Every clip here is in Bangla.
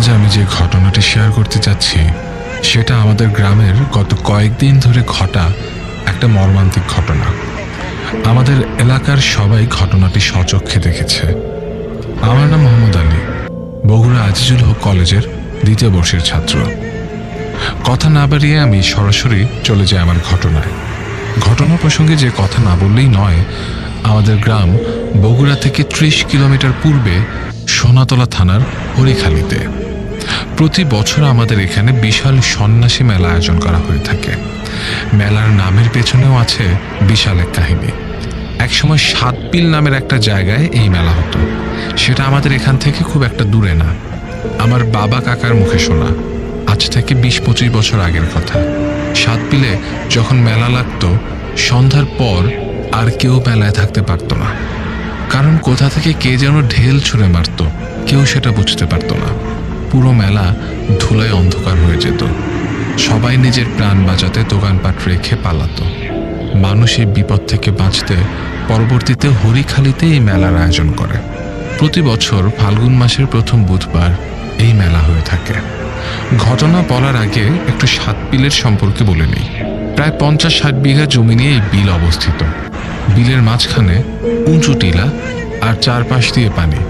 আজ আমি যে ঘটনাটি শেয়ার করতে চাচ্ছি সেটা আমাদের গ্রামের গত কয়েকদিন ধরে ঘটা একটা মর্মান্তিক ঘটনা। আমাদের এলাকার সবাই ঘটনাটি সচক্ষে দেখেছে। আমার নাম মোহাম্মদ আলী, বগুড়া আজিজুল হক কলেজের দ্বিতীয় বর্ষের ছাত্র। কথা না বাড়িয়ে আমি সরাসরি চলে যাই আমার ঘটনায়। ঘটনা প্রসঙ্গে যে কথা না বললেই নয়, আমাদের গ্রাম বগুড়া থেকে ত্রিশ কিলোমিটার পূর্বে সোনাতলা থানার হরিখালিতে। প্রতি বছর আমাদের এখানে বিশাল সন্ন্যাসী মেলা আয়োজন করা হয়ে থাকে। মেলার নামের পেছনেও আছে বিশাল এক কাহিনী। একসময় সাতপিল নামের একটা জায়গায় এই মেলা হতো। সেটা আমাদের এখান থেকে খুব একটা দূরে না। আমার বাবা কাকার মুখে শোনা। আজ থেকে বিশ পঁচিশ বছর আগের কথা। সাতপিলে যখন মেলা লাগতো, সন্ধ্যার পর আর কেউ মেলায় থাকতে পারতো না। কারণ কোথা থেকে কে যেন ঢেল ছুঁড়ে মারতো, কেউ সেটা বুঝতে পারতো না। পুরো মেলা ধুলায় অন্ধকার হয়ে যেত। সবাই নিজের প্রাণ বাঁচাতে দোকানপাট রেখে পালাত। মানুষ এই বিপদ থেকে বাঁচতে পরবর্তীতে হরিখালিতে এই মেলার আয়োজন করে। প্রতি বছর ফাল্গুন মাসের প্রথম বুধবার এই মেলা হয়ে থাকে। ঘটনা বলার আগে একটু সাত বিলের সম্পর্কে বলে নিই। প্রায় পঞ্চাশ ষাট বিঘা জমি নিয়ে এই বিল অবস্থিত। বিলের মাঝখানে উঁচু টিলা আর চারপাশ দিয়ে পানি।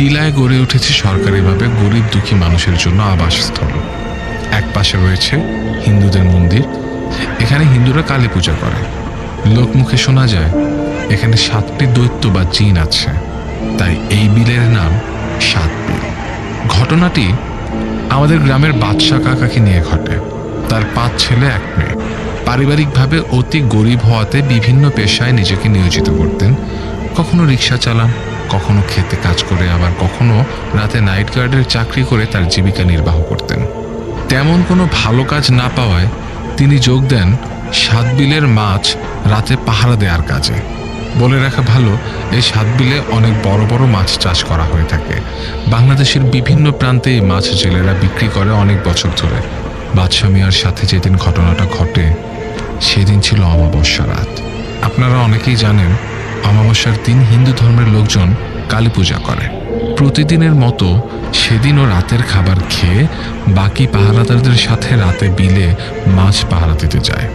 টিলায় গড়ে উঠেছে সরকারিভাবে গরিব দুঃখী মানুষের জন্য আবাসস্থল। এক পাশে রয়েছে হিন্দুদের মন্দির। এখানে হিন্দুরা কালী পূজা করে। লোকমুখে শোনা যায়, এখানে সাতটি দৈত্য বা জিন আছে। তাই এই বিলের নাম সাত বিল। ঘটনাটি আমাদের গ্রামের বাদশা কাকাকে নিয়ে ঘটে। তার পাঁচ ছেলে, এক মেয়ে। পারিবারিকভাবে অতি গরিব হওয়াতে বিভিন্ন পেশায় নিজেকে নিয়োজিত করতেন। কখনো রিক্সা চালান কখনো খেতে কাজ করে, আবার কখনো রাতে নাইট গার্ডের চাকরি করে তার জীবিকা নির্বাহ করতেন। তেমন কোনো ভালো কাজ না পাওয়ায় তিনি যোগ দেন সাত বিলের মাছ রাতে পাহারা দেওয়ার কাজে। বলে রাখা ভালো, এই সাত বিলে অনেক বড় বড় মাছ চাষ করা হয়ে থাকে। বাংলাদেশের বিভিন্ন প্রান্তে এই মাছ জেলেরা বিক্রি করে অনেক বছর ধরে। বাদশা মিয়ার সাথে যেদিন ঘটনাটা ঘটে, সেদিন ছিল অমাবস্যা রাত। আপনারা অনেকেই জানেন অমাবস্যার দিন হিন্দু ধর্মের লোকজন কালী পূজা করে। প্রতিদিনের মতো সেদিনও রাতের খাবার খেয়ে বাকি পাহারাদারদের সাথে রাতে বিলে মাছ পাহারা দিতে যায়।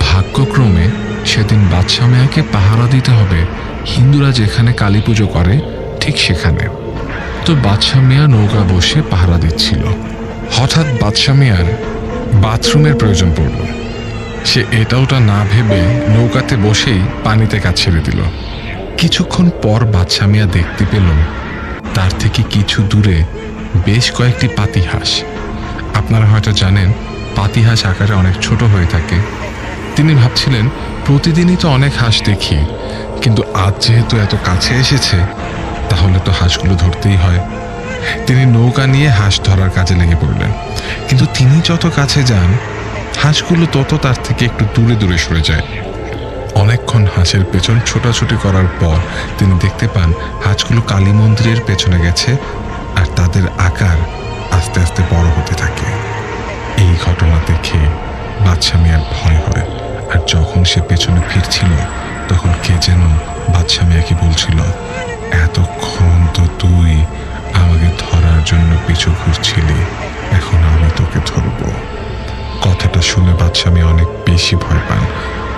ভাগ্যক্রমে সেদিন বাদশা মেয়াকে পাহারা দিতে হবে। হিন্দুরা যেখানে কালী পুজো করে, ঠিক সেখানে। তো বাদশা মিয়া নৌকা বসে পাহারা দিচ্ছিল। হঠাৎ বাদশা মিয়ার বাথরুমের প্রয়োজন পড়ল। সে এটা ওটা না ভেবে নৌকাতে বসেই পানিতে কাজ ছেড়ে দিল। কিছুক্ষণ পর বাদশা মিয়া দেখতে পেল তার থেকে কিছু দূরে বেশ কয়েকটি পাতিহাঁস। আপনারা হয়তো জানেন, পাতিহাঁস আকারে অনেক ছোট হয়ে থাকে। তিনি ভাবছিলেন, প্রতিদিনই তো অনেক হাঁস দেখি, কিন্তু আজ যেহেতু এত কাছে এসেছে, তাহলে তো হাঁসগুলো ধরতেই হয়। তিনি নৌকা নিয়ে হাঁস ধরার কাজে লেগে পড়লেন। কিন্তু তিনি যত কাছে যান, হাঁসগুলো তত তার থেকে একটু দূরে দূরে সরে যায়। অনেকক্ষণ হাঁসের পেছন ছোটাছুটি করার পর তিনি দেখতে পান হাঁসগুলো কালী মন্দিরের পেছনে গেছে আর তাদের আকার আস্তে আস্তে বড় হতে থাকে। এই ঘটনা দেখে বাদশা মিয়ার ভয় হয় আর যখন সে পেছনে ফিরছিল, তখন কে যেন বাদশা মিয়াকে বলছিল, এতক্ষণ তো তুই আমাকে ধরার জন্য পিছু ঘুরছিলি, এখন আমি তোকে ধরবো। কথাটা শুনে বাদশা মিয়া অনেক বেশি ভয় পান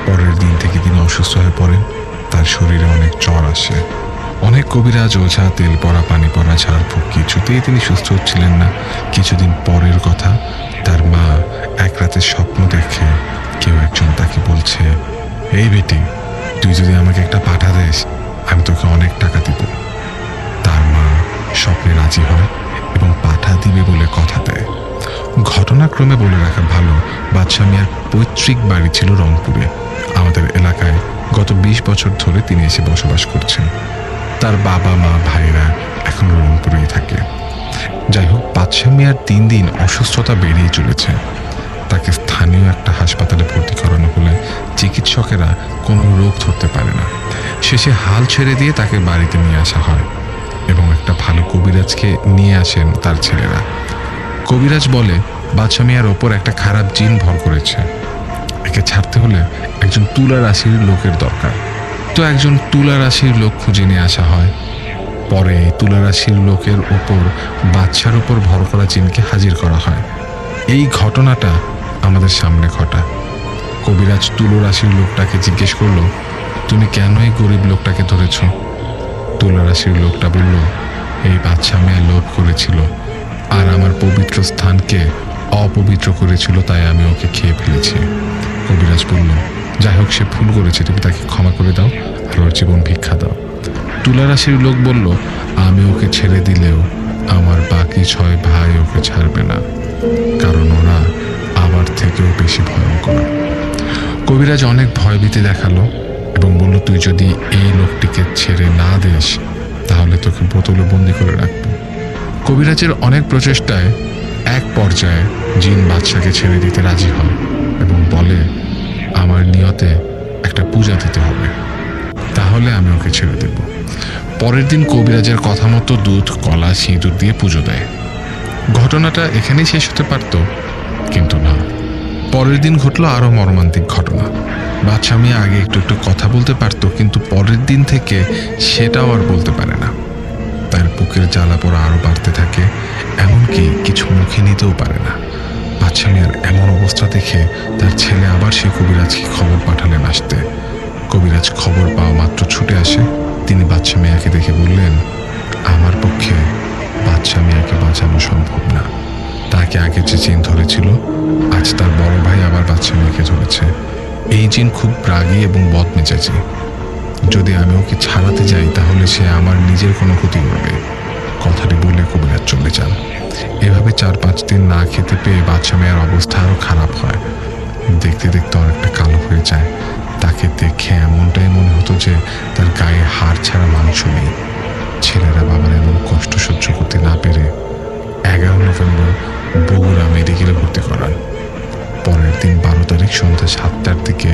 পরের দিন থেকে তিনি অসুস্থ হয়ে পড়েন। তার শরীরে অনেক জ্বর আসে। অনেক কবিরাজ ওঝা, তেল পড়া পানি পড়া ঝাড়ফুঁক কিছুতেই তিনি সুস্থ হচ্ছিলেন না। কিছুদিন পরের কথা তার মা এক রাতে স্বপ্ন দেখে কেউ একজন তাকে বলছে, এই বেটি, তুই যদি আমাকে একটা পাঠা দেস, আমি তোকে অনেক টাকা দিব। তার মা স্বপ্নে রাজি হয় এবং পাঠা দিবে বলে কথা দেয়। ঘটনাক্রমে বলে রাখা ভালো বাদশা মিয়ার পৈতৃক বাড়ি ছিল রংপুরে। আমাদের এলাকায় গত বিশ বছর ধরে তিনি এসে বসবাস করছেন। তার বাবা, মা ভাইরা এখন রংপুরেই থাকে। যাই হোক বাদশা মিয়ার তিন দিন অসুস্থতা বেড়েই চলেছে। তাকে স্থানীয় একটা হাসপাতালে ভর্তি করানো হলে চিকিৎসকেরা কোনো রোগ ধরতে পারে না। শেষে হাল ছেড়ে দিয়ে তাকে বাড়িতে নিয়ে আসা হয় এবং একটা ভালো কবিরাজকে নিয়ে আসেন তার ছেলেরা। কবিরাজ বলে বাদশা মিয়ার ওপর একটা খারাপ জিন ভর করেছে। একে ছাড়তে হলে একজন তুলা রাশির লোকের দরকার। তো একজন তুলা রাশির লোক খুঁজে নিয়ে আসা হয়। পরে তুলা রাশির লোকের ওপর বাচ্চার উপর ভর করা জিনকে হাজির করা হয়। এই ঘটনাটা আমাদের সামনে ঘটা কবিরাজ তুলারাশির লোকটাকে জিজ্ঞেস করল, তুমি কেন এই গরিব লোকটাকে ধরেছ? তুলা রাশির লোকটা বলল, এই বাচ্চা মেয়ে লোভ করেছিল আর আমার পবিত্র স্থানকে অপবিত্র করেছিল, তাই আমি ওকে খেয়ে ফেলেছি। বলল যাই হোক, সে ভুল করেছে, তুমি তাকে ক্ষমা করে দাও আর ওর জীবন ভিক্ষা দাও। তুলারাশির লোক বলল, আমি ওকে ছেড়ে দিলেও আমার বাকি ছয় ভাই ওকে ছাড়বে না, কারণ ওরা আমার থেকেও বেশি ভয়ঙ্কর। কবিরাজ অনেক ভয়ভীতি দেখাল এবং বলল, তুই যদি এই লোকটিকে ছেড়ে না দিস, তাহলে তোকে বোতলে বন্দি করে রাখব। কবিরাজের অনেক প্রচেষ্টায় এক পর্যায়ে জিন বাদশাকে ছেড়ে দিতে রাজি হয় এবং বলে আমার নিয়তে একটা পূজা দিতে হবে। তাহলে আমি ওকে ছেড়ে দেব। পরের দিন কবিরাজের কথা মতো দুধ, কলা, সিঁদুর দিয়ে পুজো দেয়। ঘটনাটা এখানেই শেষ হতে পারত, কিন্তু না। পরের দিন ঘটলো আরও মর্মান্তিক ঘটনা। বাচ্চা মেয়ে আগে একটু একটু কথা বলতে পারতো, কিন্তু পরের দিন থেকে সেটাও আর বলতে পারে না। তার বুকের জ্বালা পোড়া আরও বাড়তে থাকে, এমনকি কিছু মুখে নিতেও পারে না। বাচ্চা মেয়ের এমন অবস্থা দেখে তার ছেলে আবার সে কবিরাজকে খবর পাঠালেন আসতে। কবিরাজ খবর পাওয়া মাত্র ছুটে আসে। তিনি বাচ্চা মেয়াকে দেখে বললেন, আমার পক্ষে বাচ্চা মেয়াকে বাঁচানো সম্ভব না। তাকে আগে যে জিন ধরেছিল, আজ তার বড় ভাই আবার বাচ্চা মেয়েকে ধরেছে। এই জিন খুব রাগী এবং বদমেজাজি। যদি আমি ওকে ছাড়াতে যাই, তাহলে সে আমার নিজের কোনো ক্ষতি করবে। কথাটি বলে কবিরাজ চলে যান। এভাবে চার পাঁচ দিন না খেতে পেয়ে বাচ্চা মেয়ের অবস্থা আরও খারাপ হয়। দেখতে দেখতে অনেকটা কালো হয়ে যায়। তাকে দেখে এমনটাই মনে হতো যে তার গায়ে হাড় ছাড়া মাংস নেই। ছেলেরা বাবার এমন কষ্ট সহ্য করতে না পেরে এগারো নভেম্বর বগুড়া মেডিকেলে ভর্তি করান। পরের দিন বারো তারিখ সন্ধ্যা সাতটার দিকে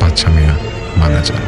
বাচ্চা মেয়া মারা যান।